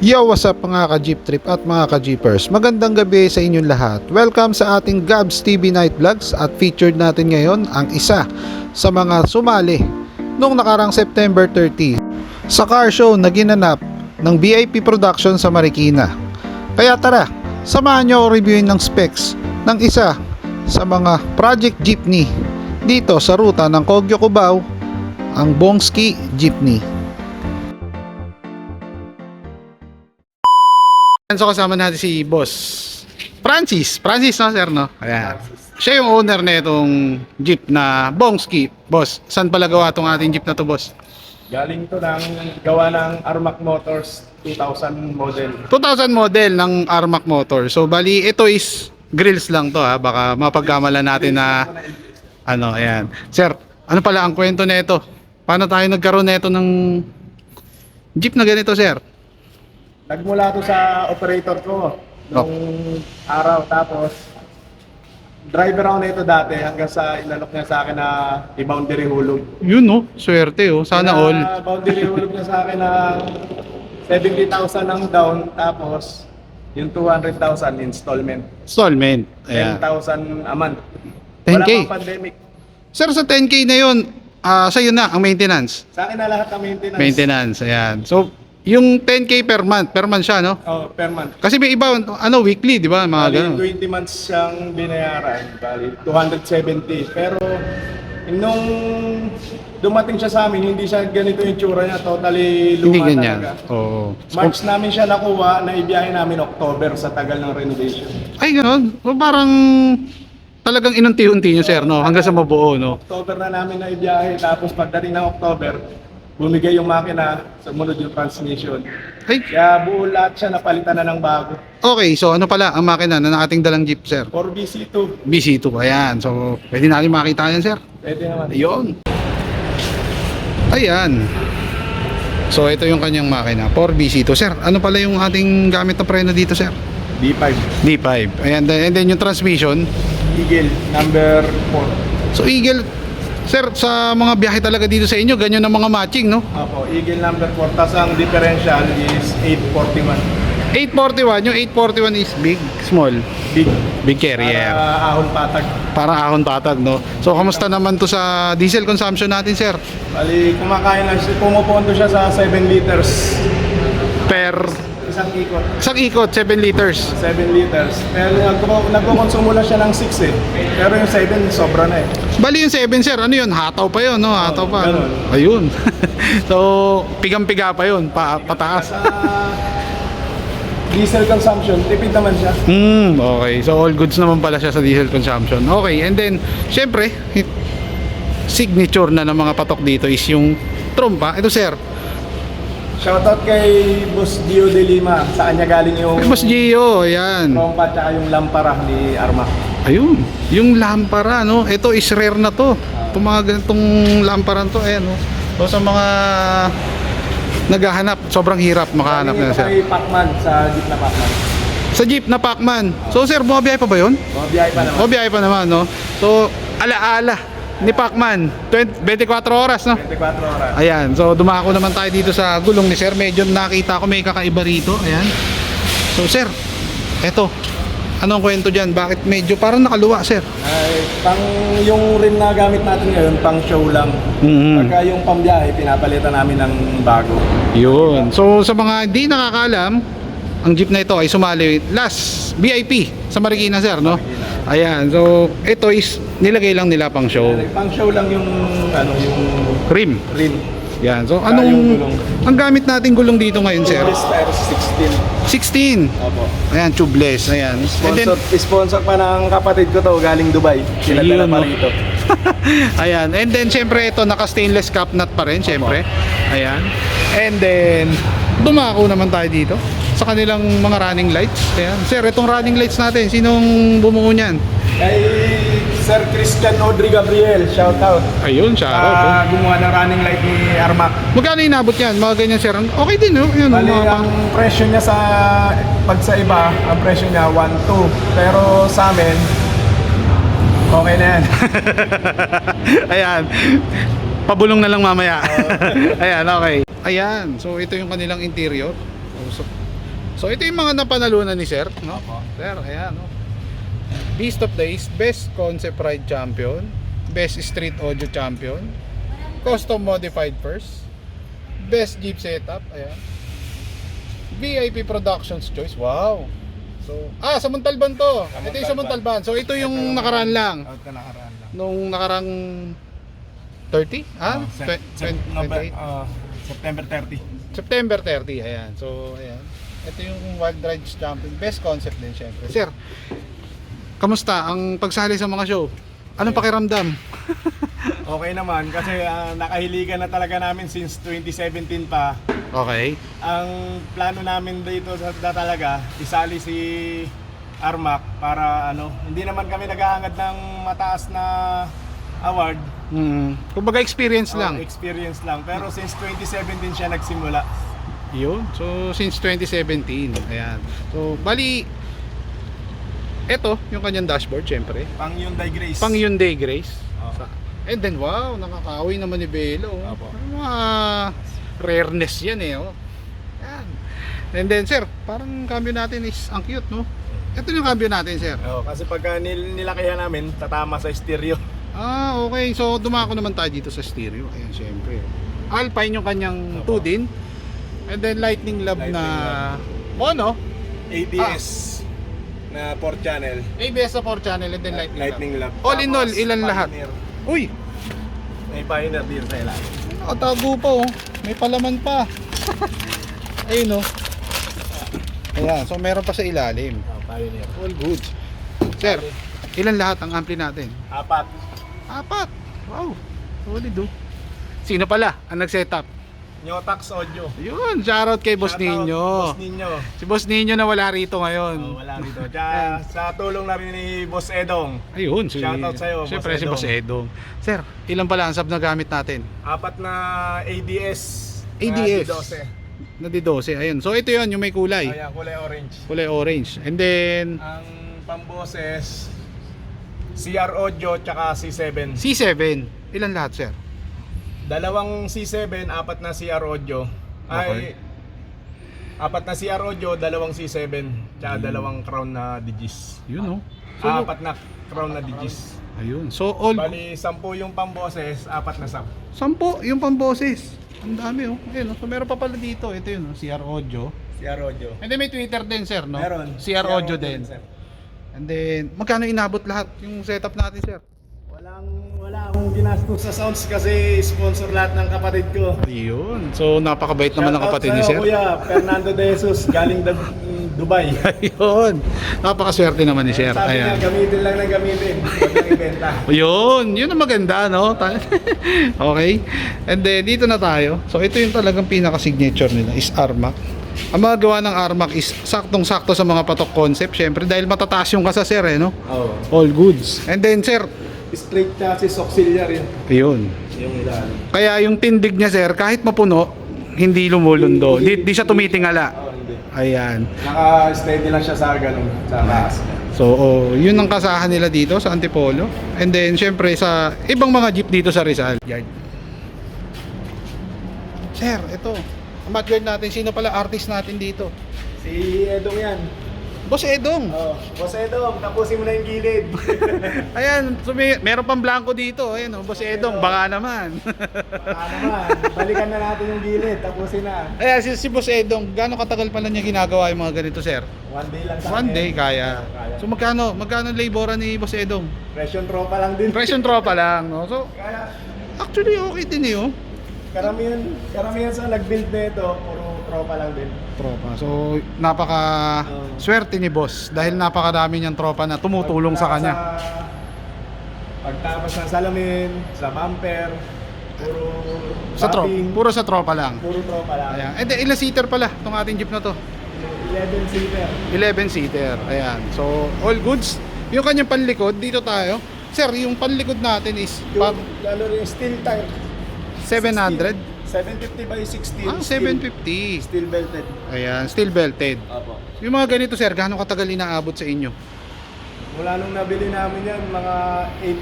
Yo, what's up mga ka-jeep trip at mga ka-jeepers? Magandang gabi sa inyong lahat. Welcome sa ating Gabs TV Night Vlogs at featured natin ngayon ang isa sa mga sumali noong nakarang September 30 sa car show na ginanap ng VIP Production sa Marikina. Kaya tara, samahan nyo reviewin ng specs ng isa sa mga project jeepney dito sa ruta ng Kogyo Cubao, ang Bongski Jeepney. So kasama natin si Boss Francis. Francis no sir no? Ayan. Siya yung owner na itong jeep na Bongski. Boss, saan pala gawa itong ating jeep na to boss? Galing to ng gawa ng Armac Motors 2000 model. 2000 model ng Armac Motor. So bali ito is grills lang to ha. Baka mapagkamalan natin na ano, ayan. Sir, ano pala ang kwento nito? Paano tayo nagkaroon nito ng jeep na ganito sir? Nagmula to sa operator ko nung araw tapos driver ako nito dati hanggang sa inalok niya sa akin na i-boundary hulog. Yun no, swerte oh. Sana all. Kaya boundary hulog niya sa akin na 70,000 ang down tapos yung 200,000 installment. Installment. Ayan. 10,000 a month. 10K? Wala pang pandemic. Sir, sa 10K na yun, ah sa'yo na ang maintenance. Sa akin na lahat ng maintenance. Maintenance, ayan. So, yung 10K per month, per month siya, no? Oh, per month. Kasi may iba, ano, weekly, di ba? Mga Bali, ganun. 20 months siyang binayaran. Bali, 270. Pero, nung dumating siya sa amin, hindi siya ganito yung tsura niya. Totally luma Hindi ganyan. talaga. Oo. March namin siya nakuha na ibiyahe namin October sa tagal ng renovation. Ay, ganun. So, parang talagang inunti-unti nyo, sir, no? Hanggang sa mabuo, no? October na namin na ibiyahe. Tapos pagdating ng October, bumigay yung makina, sumunod yung transmission. Ay, Kaya buo lahat siya napalitan na ng bago. okay. So, ano pala ang makina na ating dalang jeep, sir? 4BC2, BC2, ayan. So, pwede natin makita yan, sir. pwede naman. Ayun. Ayan. So, ito yung kanyang makina. 4BC2. Sir, ano pala yung ating gamit na preno dito, sir? D5, D5. Ayan, and then yung transmission. Eagle, number 4. So, Eagle, sir, sa mga biyahe talaga dito sa inyo, ganyan ang mga matching, no? Opo, Eagle number 4. Tapos ang differential is 841. 841, yung 841 is big, small, Big. big carrier. Para ahon patag. Para ahon patag, no? So, kamusta naman to sa diesel consumption natin, sir? Bali, kumakain lang siya. Pumupunto siya sa 7 liters. Per Isang ikot. isang ikot, 7 liters. 7 liters. Pero nagko- nagkukonsumo lang siya ng 6 eh. Pero yung 7, sobra na eh. Bali yung 7, sir, ano yun? Hataw pa yun, no? Hataw pa. ganun. Ayun. so, pigang-piga pa yun, pa pataas. Diesel consumption, tipid naman siya. Hmm, okay. So all goods naman pala siya sa diesel consumption. Okay, and then syempre, signature na ng mga patok dito is yung trompa. Ito sir, Shoutout kay Boss Dio de Lima. Sa kanya galing yung Boss Gio, ayan. trompa tsaka yung lampara ni Arma. Ayun, yung lampara, no? Ito is rare na to. Itong mga ganitong lamparan to, ayan, no? So sa mga naghahanap, sobrang hirap makahanap na sir. kay Pacman sa jeep na Pacman. Sa jeep na Pacman. So sir, bumabiyahe pa ba yun? Mga biyahe pa naman. O biyahe pa naman, no? So, alaala ni Pacman, 20, 24 oras, no? 24 oras. Ayan, so dumako naman tayo dito sa gulong ni Sir. Medyo nakita ko may kakaiba rito. Ayan. So, Sir, eto. Anong kwento dyan? Bakit medyo parang nakaluwa, Sir? Ay, pang yung rim na gamit natin ngayon, pang show lang. Mhm. Pagka yung pambiyahe, pinapalitan namin ng bago. Yun. So, sa mga di nakakaalam, ang jeep na ito ay sumali last VIP sa Marikina, Sir, no? Ayan. So, ito is nilagay lang nila pang show. Pang show lang yung ano yung Rim. rim. Yan. So, Saka anong... Ang gamit nating gulong dito ngayon, Sir? Tubeless tires 16. 16. Opo. Ayan, tubeless. Ayan. And then, Sponsor, sponsor pa ng kapatid ko to galing Dubai. Sila Ayun, pa no? rito. Ayan. And then, syempre, ito, naka-stainless cap nut pa rin, syempre. Ayan. And then, dumako naman tayo dito sa kanilang mga running lights. Ayan. Sir, itong running lights natin, sinong bumuo niyan? Kay Sir Christian Audrey Gabriel, shout out. Ayun, siya. Ah, gumawa ng running light ni Armac. Magkano inabot yan? Mga ganyan, sir. Okay din, no? Yun, Bali, mga ang presyo niya sa pag sa iba, ang presyo niya 1.2. Pero sa amin, okay na yan. Ayan. Pabulong na lang mamaya. Ayan, okay. Ayan. So, ito yung kanilang interior. So, So ito yung mga napanalunan ni Sir, no? Opo. Sir, ayan, no? Beast of Days, Best Concept Ride Champion, Best Street Audio Champion, Custom Modified First, Best Jeep Setup, ayan. VIP Productions Choice, wow. So, ah, sa Montalban to. Ito yung sa Montalban. So, ito yung nakaraan lang. Out ka nakaraan lang. Nung nakarang 30? Ah? Oh, Sep- Sep- November, 28? ah, September 30. September 30, ayan. So, ayan. Ito yung Wild Rides Champion. Best concept din, syempre. Sir, kamusta ang pagsali sa mga show? Anong pakiramdam? Okay naman kasi ah, nakahiligan na talaga namin since 2017 pa. Okay. Ang plano namin dito sa na talaga, isali si Armac para ano, hindi naman kami naghahangad ng mataas na award. Hmm. Kumbaga experience Oh, lang. experience lang. Pero since 2017 siya nagsimula. Yun. So, since 2017. Ayan. So, bali, eto, yung kanyang dashboard, syempre. Pang Hyundai Grace. Pang Hyundai Grace. Oh. Sa- And then, wow, nakakaaway naman ni Belo. oh. Apo. Mga rareness yan eh. Oh. Yan. And then, sir, parang cambio natin is ang cute, no? Ito yung cambio natin, sir. Oh, kasi pagka nil- nilakihan namin, tatama sa stereo. Ah, okay. So, dumako naman tayo dito sa stereo. Ayan, syempre. Alpine yung kanyang Apo. 2 din. And then, Lightning Lab Lightning na mono. ABS na 4 channel. ABS sa 4 channel and then Lightning, Lightning Lab. Lab. All in all, Tapos, ilan lahat? Pioneer. Uy! May Pioneer din sa ilalim. Nakatago pa oh. May palaman pa. Ayun oh. Ayan, so meron pa sa ilalim. Oh, Pioneer. All good. Sir, ilan lahat ang ampli natin? Apat. Apat. Wow. Solid oh. Sino pala ang nag-setup? Nyotax Audio. Yun, shoutout kay Boss Shoutout, Ninyo. Boss Ninyo. Si Boss Ninyo na wala rito ngayon. Oh, wala rito. Tsaka sa tulong na rin ni Boss Edong. Ayun, si, Shoutout sa'yo, Siyempre Boss si Boss Edong. Sir, ilan pala ang sub na gamit natin? Apat na ADS. ADS. Na D12. Na di 12. Ayun. So ito 'yon, yung may kulay. Ayan, kulay orange. Kulay orange. And then Ang pamboses, CR Audio tsaka C7. C7. Ilan lahat, sir? Dalawang C7, apat na CR Audio. Okay. Ay, apat na CR Audio, dalawang C7, tsaka dalawang crown na digis. Yun oh. So, apat na crown na digis. ayun. So all Bali, sampu yung pamboses, apat na sub. sampo yung pamboses. Ang dami oh. Ayun, oh. So meron pa pala dito. Ito yun, oh. CR Audio. CR Audio. And then may Twitter din, sir, no? Meron. CR Audio din. sir. And then magkano inabot lahat yung setup natin, sir? Walang, wala akong ginastos sa sounds kasi sponsor lahat ng kapatid ko. Ayun. So napakabait naman ng kapatid ni sir. Kuya Fernando De Jesus, galing Dub- Dubai. Ayun. Napakaswerte naman ni sir. Sabi niya, Ayan. gamitin lang ng gamitin. Huwag lang ibenta. Yun, yun ang maganda, no? Ta- okay. And then, dito na tayo. So, ito yung talagang pinaka-signature nila is Armac. Ang mga gawa ng Armac is saktong-sakto sa mga patok concept. Syempre, dahil matataas yung kasa, sir, eh, no? Oo. All goods. And then, sir, Straight chassis auxiliary. yun. Yung ilalim. Kaya yung tindig niya, sir, kahit mapuno, hindi lumulundo. Di, di siya tumitingala. Oo, hindi. Ayan. Naka-steady lang siya sa ganun. Sa taas. So, oh, yun ang kasahan nila dito sa Antipolo. And then, syempre, sa ibang mga jeep dito sa Rizal. Yard. Sir, ito. Ang backyard natin, sino pala artist natin dito? Si Edong yan. Boss Edong. Oh, Boss Edong, tapusin mo na yung gilid. Ayan, so may, meron pang blanco dito. Ayan, oh, Boss Edong, baka naman. Baka naman, balikan na natin yung gilid, tapusin na. Ayan, si, si Boss Edong, gaano katagal pala niya ginagawa yung mga ganito, sir? One day lang sa One akin. day, kaya. Kaya. So, magkano? Magkano laboran ni Boss Edong? Presyon tropa lang din. Presyon tropa lang, no? So, Kaya, actually, okay din eh, oh. karamihan, karamihan sa nag-build na ito, puro tropa lang din. tropa. So, napaka Oo. swerte ni boss dahil napakadami niyang tropa na tumutulong sa kanya. Sa pagtapas ng salamin, sa bumper, puro Sa tropa, puro sa tropa lang. puro tropa lang. Ayan. And then, ilang seater pala itong ating jeep na to? 11 seater. 11 seater. Ayan. So, all goods. Yung kanyang panlikod, dito tayo. Sir, yung panlikod natin is Yung, lalo rin steel tire. 700. 750 by 60. Ah, 750. Steel belted. Ayan, steel belted. Opo. Yung mga ganito, sir, gaano katagal inaabot sa inyo? Mula nung nabili namin yan, mga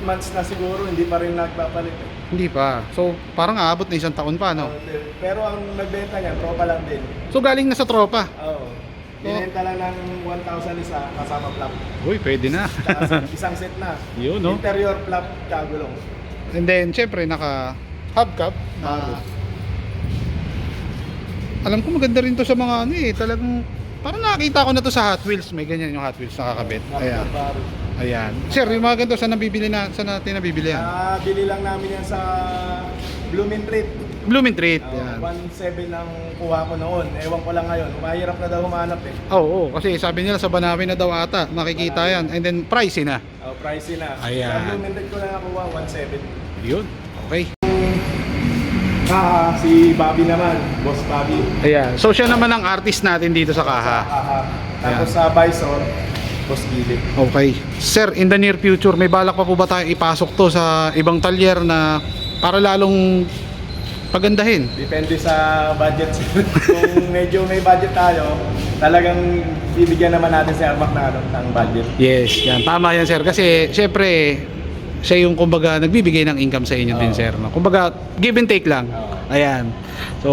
8 months na siguro, hindi pa rin nagpapalit. eh. Hindi pa. So, parang aabot na isang taon pa, no? Pero ang nagbenta niyan, tropa lang din. So, galing na sa tropa. Oo. Binenta lang ng 1,000 isa kasama flap. Uy, pwede na. Tsaka isang set na. Yun, no? Interior flap, tsaka gulong. And then, syempre, naka hubcap. Bago. Alam ko maganda rin to sa mga ano eh. Talagang, parang nakakita ko na to sa Hot Wheels. May ganyan yung Hot Wheels nakakabit. Ayan. Ayan. Sir, yung mga ganito, saan nabibili na, saan natin nabibili yan? Ah, bili lang namin yan sa Blooming Treat. Blooming Treat. Uh, Yan. 1.7 ang kuha ko noon. Ewan ko lang ngayon. Mahirap na daw humanap eh. Oo, oh, kasi sabi nila sa Banawi na daw ata, makikita yan. And then, pricey na. Oh, pricey na. Ayan. Sa Blooming Treat ko lang nakuha, 1.7. Yun. Okay. Ah, si Bobby naman. Boss Bobby. Ayan. So, siya naman ang artist natin dito sa Kaha. Ah, tapos sa Bison, Boss Gili. Okay. Sir, in the near future, may balak pa po ba tayo ipasok to sa ibang talyer na para lalong pagandahin? Depende sa budget. Kung medyo may budget tayo, talagang bibigyan naman natin si Armac na ano, ng budget. Yes, yan. Tama yan, sir. Kasi, syempre, siya yung kumbaga nagbibigay ng income sa inyo din, Oo. sir. No? Kumbaga, give and take lang. Oo. Ayan. So,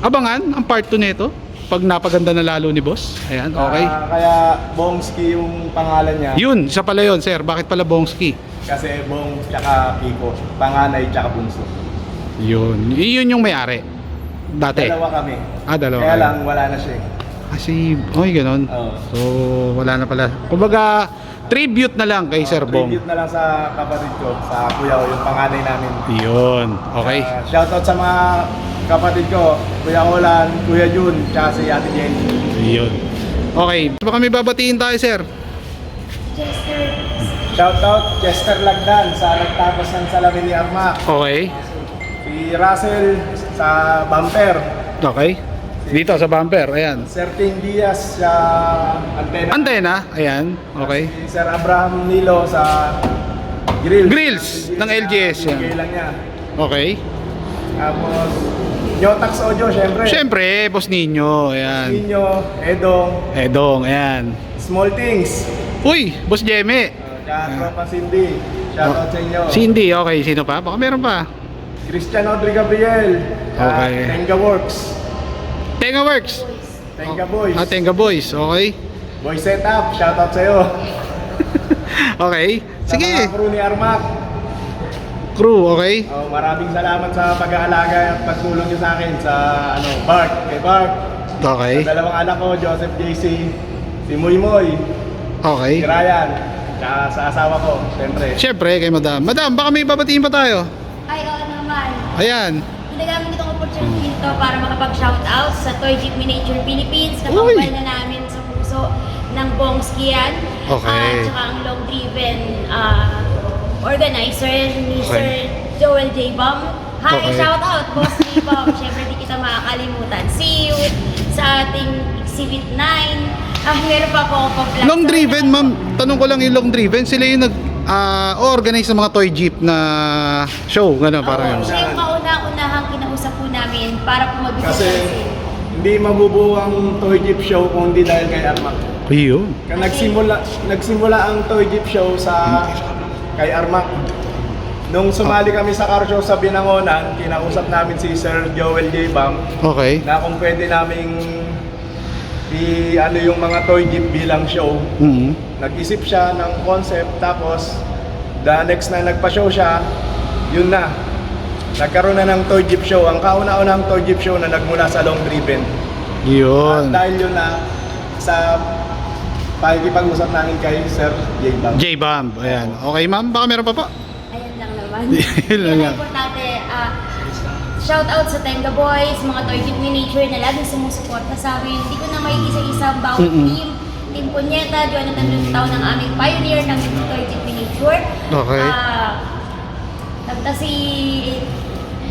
abangan ang part 2 nito pag napaganda na lalo ni boss. Ayan, okay. Ah, kaya Bongski yung pangalan niya. Yun, siya pala yun, sir. Bakit pala Bongski? Kasi Bong tsaka Kiko. Panganay tsaka bunso. Yun. Yun yung may-ari. Dati. Dalawa kami. Ah, dalawa Kaya kayo. lang, wala na siya eh. Kasi, oy, ganun. Oo. So, wala na pala. Kumbaga, tribute na lang kay Sir Bong. Tribute na lang sa kapatid ko, sa kuya ko, yung panganay namin. Yun. Okay. Ah, shoutout sa mga kapatid ko, Kuya Olan, Kuya Jun, tsaka si Ate Jenny. Yun. Okay. Baka may babatiin tayo, sir. Shoutout Chester Lagdan sa nagtapos ng salamin ni Arma. Okay. Si Russell sa bumper. Okay. Dito sa bumper. Ayan. Sir Ting Diaz sa antena. Antena. Ayan. Okay. Si Sir Abraham Nilo sa grills. Grills ng LGS yan. Bigay lang niya. Okay. Tapos, Yotax Audio, syempre. Siyempre, boss ninyo. Ayan. Ninyo, Edong, Edong. Ayan. Small Things. Uy, boss Jeme. Uh, Tropa Cindy. Shoutout sa inyo. Cindy. Okay. Sino pa? Baka meron pa. Christian Audrey Gabriel. Okay. Uh, Tenga Works. Tenga Works. Tenga Boys. Ah, Tenga Boys. Okay. Boy Setup. Shoutout sa iyo. Okay. Sa mga Sige. crew ni Armac. Crew. Okay. Oh, maraming salamat sa pag-aalaga at pagtulong niyo sa akin sa ano, Bart. Kay Bart. Okay. Sa dalawang anak ko, Joseph JC. Si Muy Muy. Okay. Si Ryan. Tsaka sa asawa ko, syempre. Siyempre, kay Madam. Madam, baka may babatiin pa tayo. Ay, oo naman. Ayan. Ginagamit itong opportunity ito para makapag-shoutout sa Toy Jeep Miniature Philippines na Uy! pangpal na namin sa puso ng Bongskian. Okay. At saka ang long-driven ah, organizer ni Okay. Sir Joel J. Bum. Hi, Okay. shoutout, Boss J. Bum. Siyempre, di kita makakalimutan. See you sa ating Exhibit 9. Ah, meron pa po ako pa-vlog. Long driven, ma'am. Tanong ko lang yung long driven. Sila yung nag ah, organize ng mga toy jeep na show. Gano'n, parang Oo, yun. siya yung po namin para po magbigay Kasi hindi mabubuo ang Toy Jeep Show kung hindi dahil kay Armac. Ayun. Kaya nagsimula, nagsimula ang Toy Jeep Show sa kay Armac. Nung sumali kami sa car show sa Binangonan, kinausap namin si Sir Joel J. Bam Okay. na kung pwede naming i ano yung mga toy jeep bilang show. Mhm. Nag-isip siya ng concept tapos the next na nagpa-show siya, yun na. Nagkaroon na ng toy jeep show. Ang kauna-unang toy jeep show na nagmula sa Long Driven. Yun. At dahil yun na sa pakikipag-usap namin kay Sir J. Bam. J-Bomb. Ayan. Okay, ma'am. Baka meron pa pa. Ayan lang naman. Yun lang yan. ang importante. ah, shout out sa Tenga Boys, mga Toy Jeep Miniature na laging sumusuporta sa amin. Hindi ko na may isa-isa ang bawat Mm-mm. team. Team Punyeta, Jonathan Lutao ng aming pioneer ng Toy Jeep Miniature. Okay. Ah, tapos si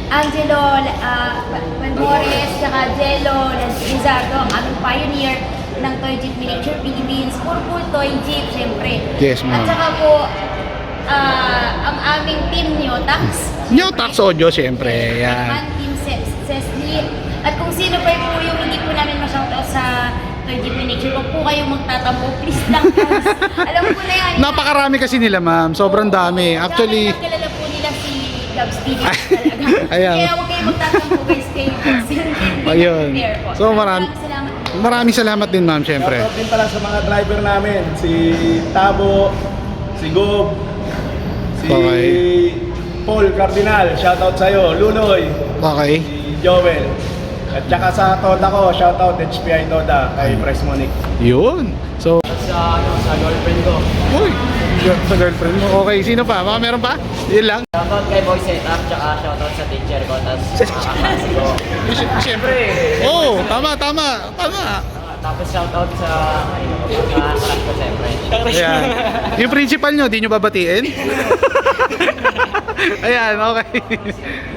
Angelo uh, Palmores, saka Jello Lizardo, ang aming pioneer ng Toy Jeep Miniature Philippines. Purple Toy Jeep, syempre. Yes, ma'am. At saka po, ah, ang aming team Nyotax. New Tax Audio, siyempre. Yan. Ang team Cecily. At kung sino pa po yung hindi po namin ma-shoutout sa Toy Jeep Miniature, huwag po kayong magtatampo. Please lang, guys. Alam ko na yan. Napakarami kasi nila, ma'am. Sobrang dami. Actually, Dahil kilala po nila si TV talaga. Ayan. Kaya huwag kayong magtatampo guys kay Gabs. Ayun. So, marami- Maraming salamat. Maraming salamat din ma'am, syempre. Shoutout din pala sa mga driver namin. Si Tabo, si Gob, si Okay. Paul Cardinal. Shoutout sa'yo. Luloy, Okay. si Joel. At saka sa Toda ko, shoutout HPI Toda kay Press Monique. Yun. So, sa ano sa girlfriend ko. uy, sa girlfriend mo. Okay, sino pa? Mga meron pa? Yun lang. Shoutout kay Boy Setup, tsaka shoutout sa teacher ko, tapos sa mga kaklase ko. Oo, oh, tama, tama, tama. Tapos shoutout sa mga ko siyempre. Ayan. Yung principal nyo, di nyo babatiin? Ayan, okay.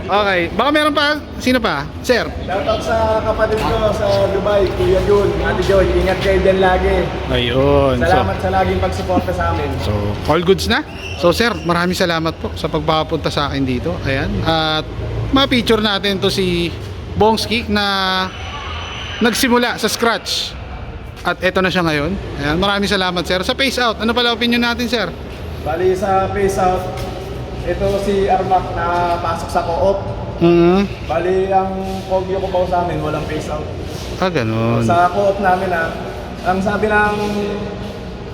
Okay. Baka meron pa? Sino pa? Sir? Shoutout sa kapatid ko sa Dubai, Kuya Jun, Ate Joy. Ingat kayo dyan lagi. Ayun. Salamat sa laging pagsuporta sa amin. So, all goods na. So, sir, maraming salamat po sa pagpapunta sa akin dito. Ayan. At ma-feature natin to si Bongski na nagsimula sa scratch. At eto na siya ngayon. Ayan. Maraming salamat, sir. Sa face out, ano pala opinion natin, sir? Bali sa face out, ito si Armac na pasok sa co-op. Mm. Bali ang Kogyo ko ba sa amin, walang face out. Ah, ganun. Sa co-op namin ah, ang sabi ng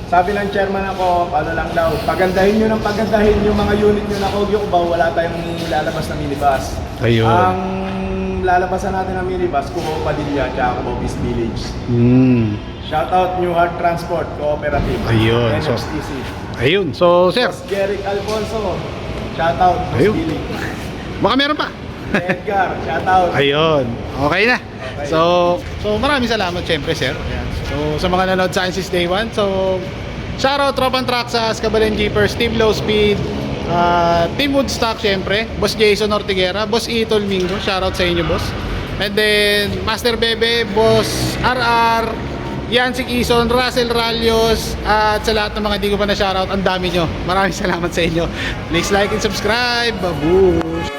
sabi ng chairman ako, ano lang daw, pagandahin nyo ng pagandahin yung mga unit nyo na Kogyo ko ba, wala tayong lalabas na minibus. Ayun. Ang lalabasan natin ng minibus, Kuho Padilla, tsaka Kuho Peace Village. Mm. Shoutout New Heart Transport Cooperative. Ayun, so-. Ayun. So, sir, Boss Jeric Alfonso. Shoutout. Ayun. Billy. baka meron pa. Edgar. Shoutout. Ayun. Okay na. So, so maraming salamat syempre, sir. Ayan. So, sa mga nanood sa akin since day one. So, shoutout Tropan Traxas, Kabalen Jeepers, Team Low Speed, uh, Team Woodstock syempre, Boss Jason Ortiguera, Boss Itol Mingo, shoutout sa inyo, boss. And then, Master Bebe, Boss RR, Yansik Ison, Russell Ralios, at sa lahat ng mga di ko pa na shoutout, ang dami nyo. Maraming salamat sa inyo. Please like and subscribe. Babush!